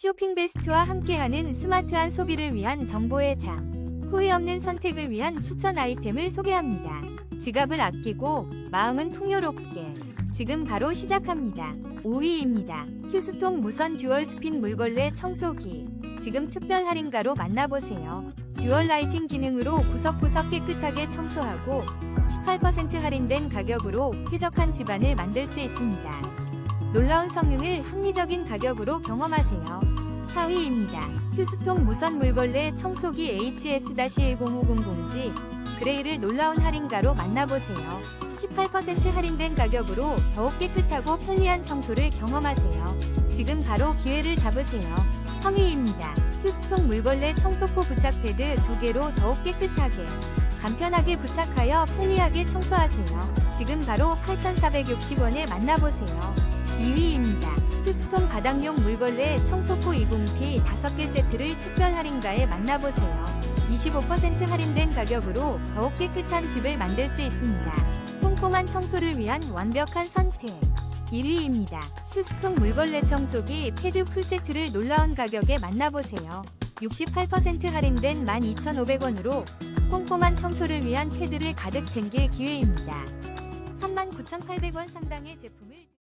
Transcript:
쇼핑 베스트와 함께하는 스마트한 소비를 위한 정보의 장. 후회 없는 선택을 위한 추천 아이템을 소개합니다. 지갑을 아끼고 마음은 풍요롭게. 지금 바로 시작합니다. 5위입니다. 휴스통 무선 듀얼 스핀 물걸레 청소기. 지금 특별 할인가로 만나보세요. 듀얼 라이팅 기능으로 구석구석 깨끗하게 청소하고 18% 할인된 가격으로 쾌적한 집안을 만들 수 있습니다. 놀라운 성능을 합리적인 가격으로 경험하세요. 4위입니다. 휴스통 무선 물걸레 청소기 HS-10500G 그레이를 놀라운 할인가로 만나보세요. 18% 할인된 가격으로 더욱 깨끗하고 편리한 청소를 경험하세요. 지금 바로 기회를 잡으세요. 3위입니다. 휴스통 물걸레 청소포 부착 패드 2개로 더욱 깨끗하게 간편하게 부착하여 편리하게 청소하세요. 지금 바로 8,460원에 만나보세요. 2위입니다. 휴스톤 바닥용 물걸레 청소포 20P 5개 세트를 특별 할인가에 만나보세요. 25% 할인된 가격으로 더욱 깨끗한 집을 만들 수 있습니다. 꼼꼼한 청소를 위한 완벽한 선택. 1위입니다. 휴스톤 물걸레 청소기 패드 풀세트를 놀라운 가격에 만나보세요. 68% 할인된 12,500원으로 꼼꼼한 청소를 위한 패드를 가득 챙길 기회입니다. 39,800원 상당의 제품을